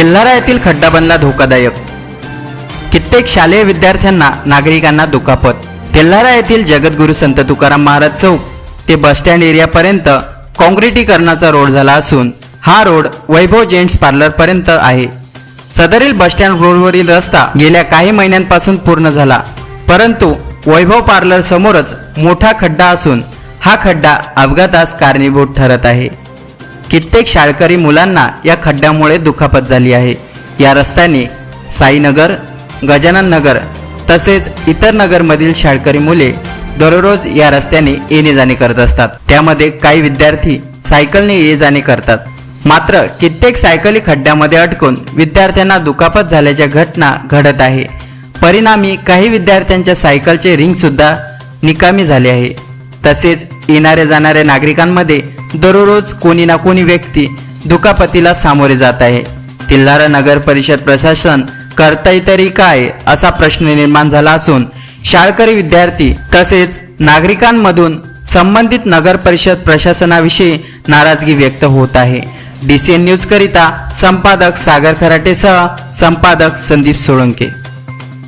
तेल्हारा येथील खड्डा बनला धोकादायक. कित्येक शालेय विद्यार्थ्यांना नागरिकांना दुखापत. तेल्हारा येथील जगद्गुरू संत तुकाराम महाराज चौक ते बसस्टँड एरियापर्यंत काँक्रिटीकरणाचा रोड झाला असून हा रोड वैभव जेंट्स पार्लर पर्यंत आहे. सदरील बसस्टँड रोडवरील रस्ता गेल्या काही महिन्यांपासून पूर्ण झाला परंतु वैभव पार्लर समोरच मोठा खड्डा असून हा खड्डा अपघातास कारणीभूत ठरत आहे. कित्येक शाळकरी मुलांना या खड्ड्यामुळे दुखापत झाली आहे. या रस्त्याने साईनगर गजानन नगर तसेच इतर नगरमधील शाळकरी मुले दररोज या रस्त्याने येणे जाणे करत असतात. त्यामध्ये काही विद्यार्थी सायकलने ये जाणे करतात. मात्र कित्येक सायकली खड्ड्यामध्ये अडकून विद्यार्थ्यांना दुखापत झाल्याच्या घटना घडत आहे. परिणामी काही विद्यार्थ्यांच्या सायकलचे रिंग सुद्धा निकामी झाले आहे. तसेच येणाऱ्या जाणाऱ्या नागरिकांमध्ये दररोज कोणी ना कोणी व्यक्ती दुखापतीला सामोरे जात आहे. तिल्हारा नगर परिषद प्रशासन करताय तरी काय असा प्रश्न निर्माण झाला असून शाळकरी विद्यार्थी तसेच नागरिकांमधून संबंधित नगर परिषद प्रशासनाविषयी नाराजगी व्यक्त होत आहे. डी सी एन न्यूजकरिता संपादक सागर खराटेसह संपादक संदीप सोळंके.